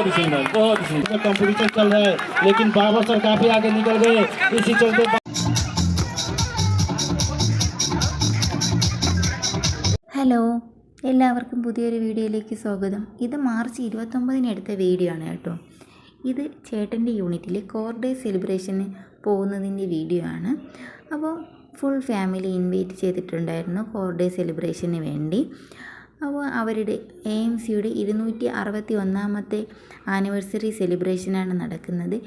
बहुत ही सुंदर बहुत ही सुंदर कंपटीशन चल रहा है लेकिन बाबा सर काफी आगे निकल गए इसी चलते ഹലോ എല്ലാവർക്കും പുതിയൊരു വീഡിയോയിലേക്ക് സ്വാഗതം ഇത് മാർച്ച് ഇരുപത്തൊമ്പതിന് എടുത്ത വീഡിയോ ആണ് കേട്ടോ ഇത് ചേട്ടൻ്റെ യൂണിറ്റിൽ കോർ ഡേ സെലിബ്രേഷന് പോകുന്നതിൻ്റെ വീഡിയോ ആണ് അപ്പോൾ ഫുൾ ഫാമിലി ഇൻവൈറ്റ് ചെയ്തിട്ടുണ്ടായിരുന്നു കോർ ഡേ സെലിബ്രേഷന് വേണ്ടി അപ്പോൾ അവരുടെ എ എം സിയുടെ ഇരുന്നൂറ്റി അറുപത്തി ഒന്നാമത്തെ ആനിവേഴ്സറി സെലിബ്രേഷനാണ് നടക്കുന്നത്.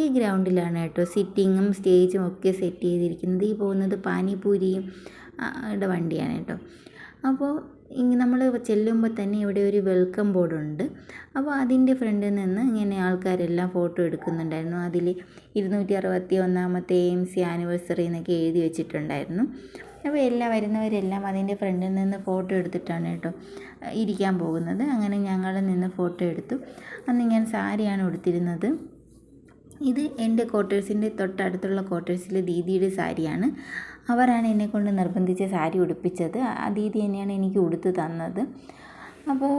ഈ ഗ്രൗണ്ടിലാണ് കേട്ടോ സിറ്റിങ്ങും സ്റ്റേജും ഒക്കെ സെറ്റ് ചെയ്തിരിക്കുന്നത്. ഈ പോകുന്നത് പാനിപൂരിയും യുടെ വണ്ടിയാണ് കേട്ടോ. അപ്പോൾ ഇങ്ങനെ നമ്മൾ ചെല്ലുമ്പോൾ തന്നെ ഇവിടെ ഒരു വെൽക്കം ബോർഡുണ്ട്. അപ്പോൾ അതിന്റെ ഫ്രണ്ടിൽ നിന്ന് ഇങ്ങനെ ആൾക്കാരെല്ലാം ഫോട്ടോ എടുക്കുന്നുണ്ടായിരുന്നു. അതിൽ ഇരുന്നൂറ്റി അറുപത്തി ഒന്നാമത്തെ എം സി ആനിവേഴ്സറി എന്നൊക്കെ എഴുതി വെച്ചിട്ടുണ്ടായിരുന്നു. അപ്പോൾ എല്ലാ വരുന്നവരെല്ലാം അതിന്റെ ഫ്രണ്ടിൽ നിന്ന് ഫോട്ടോ എടുത്തിട്ടാണ് കേട്ടോ ഇരിക്കാൻ പോകുന്നത്. അങ്ങനെ ഞങ്ങൾ നിന്ന് ഫോട്ടോ എടുത്തു. അന്ന് ഞാൻ സാരിയാണ് ഉടുത്തിരുന്നത്. ഇത് എന്റെ ക്വാർട്ടേഴ്സിന്റെ തൊട്ടടുത്തുള്ള ക്വാർട്ടേഴ്സിലെ ദീദിയുടെ സാരിയാണ്. അവരാണ് എന്നെ കൊണ്ട് നിർബന്ധിച്ച് സാരി ഉടുപ്പിച്ചത്. ആ ദീദി തന്നെയാണ് എനിക്ക് ഉടുത്ത് തന്നത്. അപ്പോൾ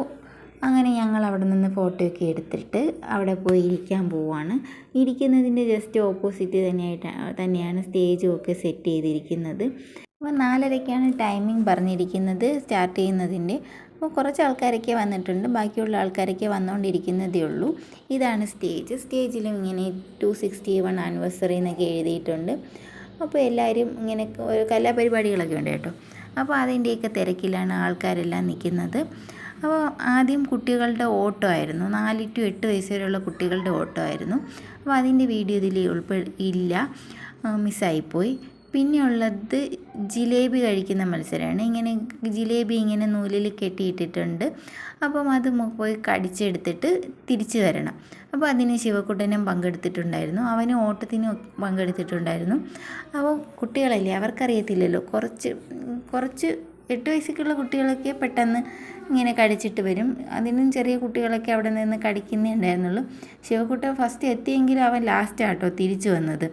അങ്ങനെ ഞങ്ങൾ അവിടെ നിന്ന് ഫോട്ടോയൊക്കെ എടുത്തിട്ട് അവിടെ പോയി ഇരിക്കാൻ പോവാണ്. ഇരിക്കുന്നതിന്റെ ജസ്റ്റ് ഓപ്പോസിറ്റ് തന്നെയായിട്ട് തന്നെയാണ് സ്റ്റേജും ഒക്കെ സെറ്റ് ചെയ്തിരിക്കുന്നത്. അപ്പോൾ നാലരയ്ക്കാണ് ടൈമിംഗ് പറഞ്ഞിരിക്കുന്നത് സ്റ്റാർട്ട് ചെയ്യുന്നതിന്റെ. അപ്പോൾ കുറച്ച് ആൾക്കാരൊക്കെ വന്നിട്ടുണ്ട്. ബാക്കിയുള്ള ആൾക്കാരൊക്കെ വന്നുകൊണ്ടിരിക്കുന്നതേ ഉള്ളൂ. ഇതാണ് സ്റ്റേജ് സ്റ്റേജിലും ഇങ്ങനെ ടു സിക്സ്റ്റി വൺ ആനിവേഴ്സറി എന്നൊക്കെ എഴുതിയിട്ടുണ്ട്. അപ്പോൾ എല്ലാവരും ഇങ്ങനെ ഒരു കലാപരിപാടികളൊക്കെ ഉണ്ട് കേട്ടോ. അപ്പോൾ അതിന്റെയൊക്കെ തിരക്കിലാണ് ആൾക്കാരെല്ലാം നിൽക്കുന്നത്. അപ്പോൾ ആദ്യം കുട്ടികളുടെ ഓട്ടോ ആയിരുന്നു. നാല് ടു എട്ട് വയസ്സ് വരെയുള്ള കുട്ടികളുടെ ഓട്ടോ ആയിരുന്നു. അപ്പോൾ അതിന്റെ വീഡിയോ ഇതിൽ ഉൾപ്പെ ഇല്ല. മിസ്സായിപ്പോയി പിന്നെയുള്ളത് ജിലേബി കഴിക്കുന്ന മത്സരമാണ്. ഇങ്ങനെ ജിലേബി ഇങ്ങനെ നൂലിൽ കെട്ടിയിട്ടിട്ടുണ്ട്. അപ്പം അത് പോയി കടിച്ചെടുത്തിട്ട് തിരിച്ചു വരണം. അപ്പോൾ അതിന് ശിവക്കുട്ടനും പങ്കെടുത്തിട്ടുണ്ടായിരുന്നു. അവന് ഓട്ടത്തിന് പങ്കെടുത്തിട്ടുണ്ടായിരുന്നു. അപ്പോൾ കുട്ടികളല്ലേ അവർക്കറിയത്തില്ലല്ലോ. കുറച്ച് കുറച്ച് എട്ട് വയസ്സൊക്കെയുള്ള കുട്ടികളൊക്കെ പെട്ടെന്ന് ഇങ്ങനെ കടിച്ചിട്ട് വരും. അതിനും ചെറിയ കുട്ടികളൊക്കെ അവിടെ നിന്ന് കടിക്കുന്നേ ഉണ്ടായിരുന്നുള്ളൂ. ശിവക്കുട്ടൻ ഫസ്റ്റ് എത്തിയെങ്കിലും അവൻ ലാസ്റ്റാട്ടോ തിരിച്ചു വന്നത്.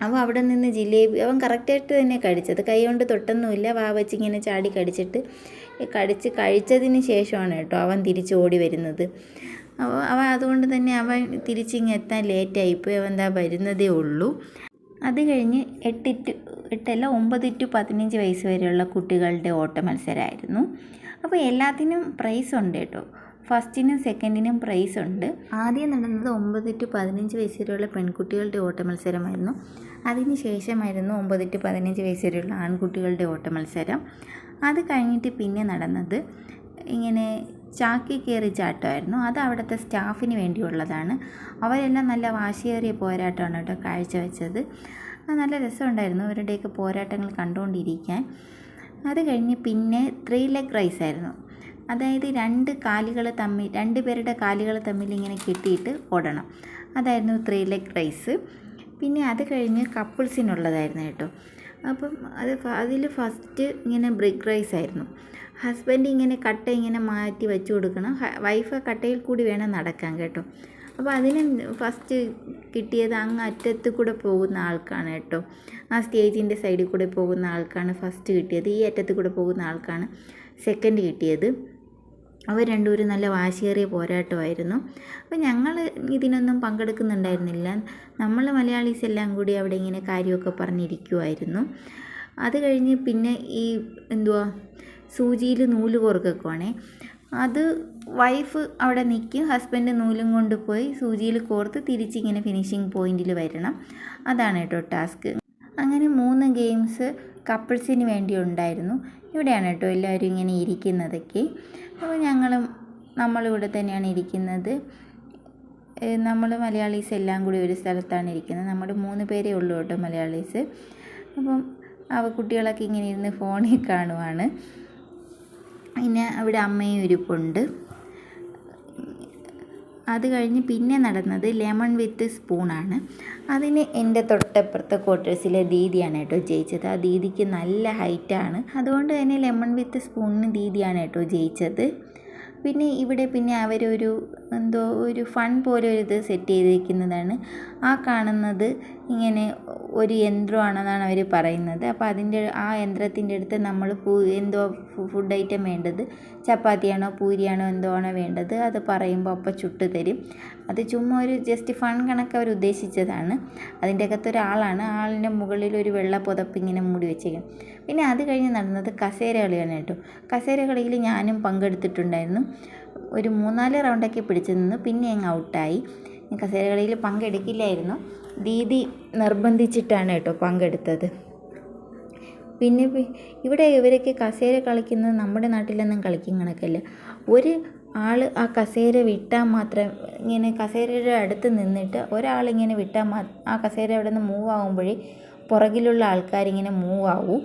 അപ്പോൾ അവിടെ നിന്ന് ജിലേബി അവൻ കറക്റ്റായിട്ട് തന്നെ കടിച്ചത് കൈ കൊണ്ട് തൊട്ടൊന്നുമില്ല. വാ വെച്ച് ഇങ്ങനെ ചാടി കടിച്ചിട്ട് കടിച്ച് കഴിച്ചതിന് ശേഷമാണ് കേട്ടോ അവൻ തിരിച്ച് ഓടി വരുന്നത്. അവൻ അതുകൊണ്ട് തന്നെ അവൻ തിരിച്ചിങ്ങ് എത്താൻ ലേറ്റായിപ്പോയി അവൻ എന്താ വരുന്നതേ ഉള്ളൂ. അത് കഴിഞ്ഞ് എട്ട് ടു എട്ടല്ല ഒമ്പത് ടു പതിനഞ്ച് വയസ്സ് വരെയുള്ള കുട്ടികളുടെ ഓട്ട മത്സരമായിരുന്നു അപ്പോൾ എല്ലാത്തിനും പ്രൈസ് ഉണ്ട് കേട്ടോ. ഫസ്റ്റിനും സെക്കൻഡിനും പ്രൈസ് ഉണ്ട് ആദ്യം നടന്നത് ഒമ്പത് ടു പതിനഞ്ച് വയസ്സ് വരെയുള്ള പെൺകുട്ടികളുടെ ഓട്ട മത്സരമായിരുന്നു അതിന് ശേഷമായിരുന്നു ഒമ്പത് ടു പതിനഞ്ച് വയസ്സ് വരെയുള്ള ആൺകുട്ടികളുടെ ഓട്ട മത്സരം അത് കഴിഞ്ഞിട്ട് പിന്നെ നടന്നത് ഇങ്ങനെ ചാക്കി കയറി ചാട്ടമായിരുന്നു. അത് അവിടുത്തെ സ്റ്റാഫിന് വേണ്ടിയുള്ളതാണ്. അവരെല്ലാം നല്ല വാശിയേറിയ പോരാട്ടമാണ് കേട്ടോ കാഴ്ചവെച്ചത്. നല്ല രസമുണ്ടായിരുന്നു അവരുടെയൊക്കെ പോരാട്ടങ്ങൾ കണ്ടുകൊണ്ടിരിക്കാൻ. അത് കഴിഞ്ഞ് പിന്നെ ത്രീ ലെഗ് റൈസ് ആയിരുന്നു അതായത് രണ്ട് കാലുകൾ തമ്മിൽ രണ്ട് പേരുടെ കാലുകൾ തമ്മിൽ ഇങ്ങനെ കെട്ടിയിട്ട് ഓടണം. അതായിരുന്നു ത്രീ ലെഗ് റൈസ് പിന്നെ അത് കഴിഞ്ഞ് കപ്പിൾസിനുള്ളതായിരുന്നു കേട്ടോ. അപ്പം അത് അതിൽ ഫസ്റ്റ് ഇങ്ങനെ ബ്രിഗ് റൈസ് ആയിരുന്നു. ഹസ്ബൻഡ് ഇങ്ങനെ കട്ട ഇങ്ങനെ മാറ്റി വെച്ച് കൊടുക്കണം. വൈഫ് ആ കട്ടയിൽ കൂടി വേണം നടക്കാൻ കേട്ടോ. അപ്പോൾ അതിന് ഫസ്റ്റ് കിട്ടിയത് അങ്ങ് അറ്റത്ത് കൂടെ പോകുന്ന ആൾക്കാണ് കേട്ടോ. ആ സ്റ്റേജിന്റെ സൈഡിൽ കൂടെ പോകുന്ന ആൾക്കാണ് ഫസ്റ്റ് കിട്ടിയത്. ഈ അറ്റത്ത് കൂടെ പോകുന്ന ആൾക്കാണ് സെക്കൻഡ് കിട്ടിയത്. അവർ രണ്ടുപേരും നല്ല വാശിയേറിയ പോരാട്ടമായിരുന്നു. അപ്പോൾ ഞങ്ങൾ ഇതിനൊന്നും പങ്കെടുക്കുന്നുണ്ടായിരുന്നില്ല. നമ്മൾ മലയാളീസ് എല്ലാം കൂടി അവിടെ ഇങ്ങനെ കാര്യമൊക്കെ പറഞ്ഞിരിക്കുമായിരുന്നു അത് കഴിഞ്ഞ് പിന്നെ ഈ എന്തുവാ സൂചിയിൽ നൂൽ കോർക്കൊക്കെ അത് വൈഫ് അവിടെ നിൽക്കും. ഹസ്ബൻഡ് നൂലും കൊണ്ടുപോയി സൂചിയിൽ കോർത്ത് തിരിച്ചിങ്ങനെ ഫിനിഷിങ് പോയിന്റിൽ വരണം. അതാണ് കേട്ടോ ടാസ്ക്. അങ്ങനെ മൂന്ന് ഗെയിംസ് കപ്പിൾസിന് വേണ്ടി ഉണ്ടായിരുന്നു. ഇവിടെയാണ് കേട്ടോ എല്ലാവരും ഇങ്ങനെ ഇരിക്കുന്നതൊക്കെ. അപ്പോൾ ഞങ്ങളും നമ്മളിവിടെ തന്നെയാണ് ഇരിക്കുന്നത്. നമ്മൾ മലയാളീസ് എല്ലാം കൂടി ഒരു സ്ഥലത്താണ് ഇരിക്കുന്നത്. നമ്മുടെ മൂന്ന് പേരേ ഉള്ളൂ കേട്ടോ മലയാളീസ്. അപ്പം അവ കുട്ടികളൊക്കെ ഇങ്ങനെ ഇരുന്ന് ഫോണിൽ കാണുവാണ്. പിന്നെ അവിടെ അമ്മയും ഇരിപ്പുണ്ട്. അത് കഴിഞ്ഞ് പിന്നെ നടന്നത് ലെമൺ വിത്ത് സ്പൂണാണ്. അതിന് എന്റെ തൊട്ടപ്പുറത്തെ ക്വാർട്ടേഴ്സിലെ ദീദിയാണ് കേട്ടോ ജയിച്ചത്. ആ ദീദിക്ക് നല്ല ഹൈറ്റാണ്. അതുകൊണ്ട് തന്നെ ലെമൺ വിത്ത് സ്പൂണിന് ദീദിയാണ് കേട്ടോ ജയിച്ചത്. പിന്നെ ഇവിടെ പിന്നെ അവരൊരു എന്തോ ഒരു ഫൺ പോലെ ഒരു ഇത് സെറ്റ് ചെയ്തിരിക്കുന്നതാണ്. ആ കാണുന്നത് ഇങ്ങനെ ഒരു യന്ത്രമാണെന്നാണ് അവർ പറയുന്നത്. അപ്പോൾ അതിന്റെ ആ യന്ത്രത്തിന്റെ അടുത്ത് നമ്മൾ പൂ എന്തോ ഫുഡ് ഐറ്റം വേണ്ടത്. ചപ്പാത്തിയാണോ പൂരിയാണോ എന്തോ ആണോ വേണ്ടത്. അത് പറയുമ്പോൾ അപ്പം ചുട്ട് തരും. അത് ചുമ്മാ ഒരു ജസ്റ്റ് ഫൺ കണക്ക് അവർ ഉദ്ദേശിച്ചതാണ്. അതിന്റെ അകത്ത് ഒരാളാണ് ആളിന്റെ മുകളിൽ ഒരു വെള്ള പുതപ്പ് ഇങ്ങനെ മൂടി വെച്ചേക്കും. പിന്നെ അത് കഴിഞ്ഞ് നടന്നത് കസേര കളിയാണ് കേട്ടോ. കസേര കളിയിൽ ഞാനും പങ്കെടുത്തിട്ടുണ്ടായിരുന്നു. ഒരു മൂന്നാൽ റൗണ്ടൊക്കെ പിടിച്ചു നിന്ന് പിന്നെ അങ്ങ് ഔട്ടായി. കസേര കളിയിൽ പങ്കെടുക്കില്ലായിരുന്നു. ദീദി നിർബന്ധിച്ചിട്ടാണ് കേട്ടോ പങ്കെടുത്തത്. പിന്നെ ഇവിടെ ഇവരൊക്കെ കസേര കളിക്കുന്നത് നമ്മുടെ നാട്ടിലൊന്നും കളിക്കും കണക്കല്ല. ഒരു ആൾ ആ കസേര വിട്ടാൽ മാത്രം ഇങ്ങനെ കസേരയുടെ അടുത്ത് നിന്നിട്ട് ഒരാളിങ്ങനെ വിട്ടാൽ മാ ആ കസേര അവിടെ നിന്ന് മൂവ് ആകുമ്പോഴേ പുറകിലുള്ള ആൾക്കാരിങ്ങനെ മൂവ് ആവൂ.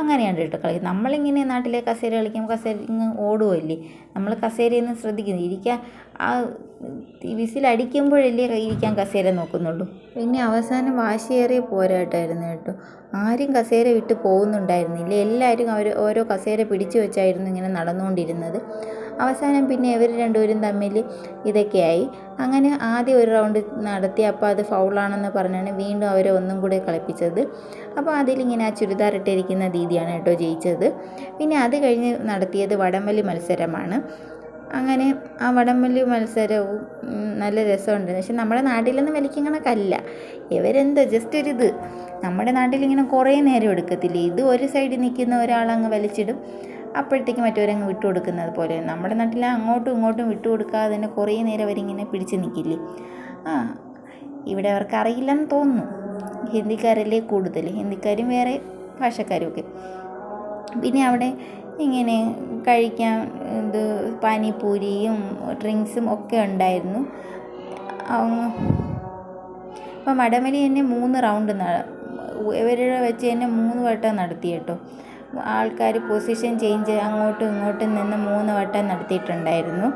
അങ്ങനെയാണ് കേട്ടോ കളി. നമ്മളിങ്ങനെ നാട്ടിലെ കസേര കളിക്കുമ്പോൾ കസേര ഇങ്ങ് ഓടുമല്ലേ നമ്മൾ കസേരയൊന്നും ശ്രദ്ധിക്കുന്നു. ഇരിക്കാൻ ആ വിസിലടിക്കുമ്പോഴല്ലേ ഇരിക്കാൻ കസേര നോക്കുന്നുള്ളൂ. പിന്നെ അവസാനം വാശിയേറിയ പോരാട്ടമായിരുന്നു കേട്ടോ. ആരും കസേര വിട്ട് പോകുന്നുണ്ടായിരുന്നില്ല. എല്ലാവരും അവർ ഓരോ കസേര പിടിച്ചു വെച്ചായിരുന്നു ഇങ്ങനെ നടന്നുകൊണ്ടിരുന്നത്. അവസാനം പിന്നെ ഇവർ രണ്ടുപേരും തമ്മിൽ ഇതൊക്കെയായി. അങ്ങനെ ആദ്യം ഒരു റൗണ്ട് നടത്തി അപ്പോൾ അത് ഫൗളാണെന്ന് പറഞ്ഞാണ് വീണ്ടും അവരെ ഒന്നും കൂടെ കളിപ്പിച്ചത്. അപ്പോൾ അതിലിങ്ങനെ ആ ചുരിദാർ ഇട്ടിരിക്കുന്ന ദീദിയാണ് കേട്ടോ ജയിച്ചത്. പിന്നെ അത് കഴിഞ്ഞ് നടത്തിയത് വടംവലി മത്സരമാണ്. അങ്ങനെ ആ വടംവലി മത്സരവും നല്ല രസമുണ്ട്. പക്ഷെ നമ്മുടെ നാട്ടിലൊന്നും വലിക്കും ഇവരെന്തോ ജസ്റ്റ് ഒരു ഇത്. നമ്മുടെ നാട്ടിലിങ്ങനെ കുറേ നേരം എടുക്കത്തില്ലേ? ഇത് ഒരു സൈഡിൽ നിൽക്കുന്ന ഒരാളങ്ങ് വലിച്ചിടും. അപ്പോഴത്തേക്ക് മറ്റവരങ്ങ് വിട്ടു കൊടുക്കുന്നത് പോലെ. നമ്മുടെ നാട്ടിൽ അങ്ങോട്ടും ഇങ്ങോട്ടും വിട്ടു കൊടുക്കാതെ തന്നെ കുറേ നേരം അവരിങ്ങനെ പിടിച്ച് നിൽക്കില്ലേ? ആ ഇവിടെ അവർക്ക് അറിയില്ലെന്ന് തോന്നുന്നു. ഹിന്ദിക്കാരല്ലേ കൂടുതൽ. ഹിന്ദിക്കാരും വേറെ ഭാഷക്കാരും ഒക്കെ. പിന്നെ അവിടെ ഇങ്ങനെ കഴിക്കാൻ ഇത് പാനിപ്പൂരിയും ഡ്രിങ്ക്സും ഒക്കെ ഉണ്ടായിരുന്നു. അപ്പം വടമലി തന്നെ മൂന്ന് റൗണ്ട് ഇവരുടെ വെച്ച് തന്നെ മൂന്ന് വട്ടം നടത്തി കേട്ടോ. ആൾക്കാർ പൊസിഷൻ ചേഞ്ച് അങ്ങോട്ടും ഇങ്ങോട്ടും നിന്ന് മൂന്ന് വട്ടം നടത്തിയിട്ടുണ്ടായിരുന്നു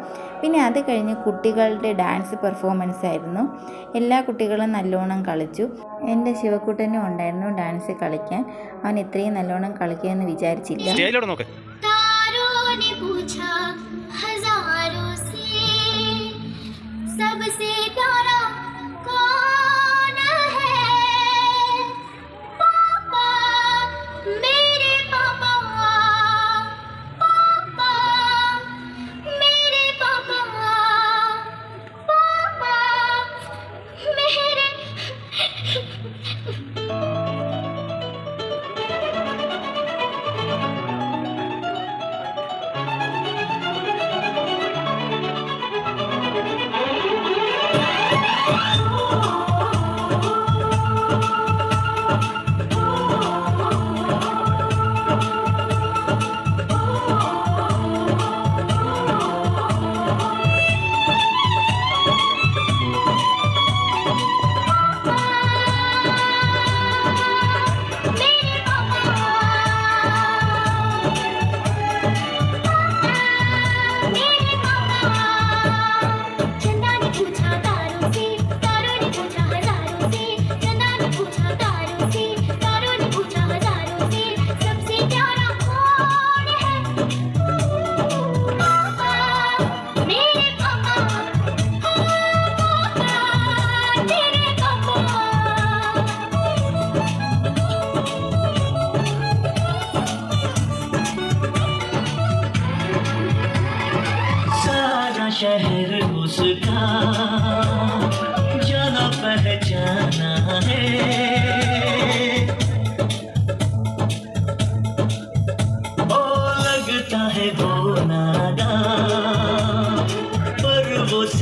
പിന്നെ അത് കഴിഞ്ഞ് കുട്ടികളുടെ ഡാൻസ് പെർഫോമൻസ് ആയിരുന്നു എല്ലാ കുട്ടികളും നല്ലോണം കളിച്ചു എൻ്റെ ശിവക്കുട്ടനും ഉണ്ടായിരുന്നു ഡാൻസ് കളിക്കാൻ അവൻ ഇത്രയും നല്ലോണം കളിക്കുമെന്ന് വിചാരിച്ചില്ല സ്റ്റേജിലോട്ട് നോക്ക് तारों ने पूछा हजारों से सबसे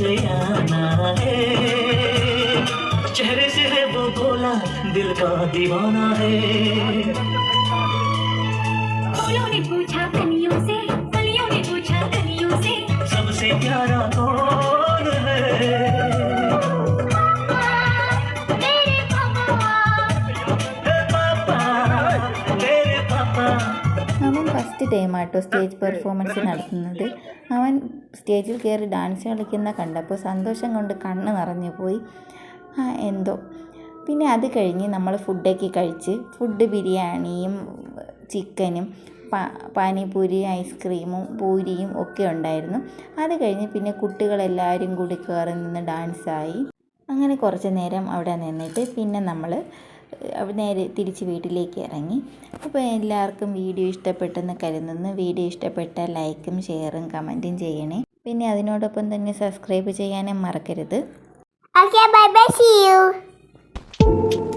पर वो सयाना है चेहरे से है वो भोला दिल का दीवाना है फूलों ने पूछा कलियों से कलियों ने पूछा कलियों से सबसे प्यारा कौन है मेरे पापा हे पापा तेरे पापा അവൻ ഫസ്റ്റ് ടൈമാട്ടോ സ്റ്റേജ് പെർഫോമൻസ് നടത്തുന്നത് അവൻ സ്റ്റേജിൽ കയറി ഡാൻസ് കളിക്കുന്ന കണ്ടപ്പോൾ സന്തോഷം കൊണ്ട് കണ്ണ് നിറഞ്ഞു പോയി. ആ എന്തോ. പിന്നെ അത് കഴിഞ്ഞ് നമ്മൾ ഫുഡൊക്കെ കഴിച്ച് ഫുഡ് ബിരിയാണിയും ചിക്കനും പാനിപൂരി ഐസ്ക്രീമും പൂരിയും ഒക്കെ ഉണ്ടായിരുന്നു. അത് കഴിഞ്ഞ് പിന്നെ കുട്ടികളെല്ലാവരും കൂടി കയറി നിന്ന് ഡാൻസായി. അങ്ങനെ കുറച്ച് നേരം അവിടെ നിന്നിട്ട് പിന്നെ നമ്മൾ നേരെ തിരിച്ച് വീട്ടിലേക്ക് ഇറങ്ങി. അപ്പോൾ എല്ലാവർക്കും വീഡിയോ ഇഷ്ടപ്പെട്ടെന്ന് കരുതുന്നു. വീഡിയോ ഇഷ്ടപ്പെട്ടാൽ ലൈക്കും ഷെയറും കമന്റും ചെയ്യണേ. പിന്നെ അതിനോടൊപ്പം തന്നെ സബ്സ്ക്രൈബ് ചെയ്യാനും മറക്കരുത് okay bye bye see you.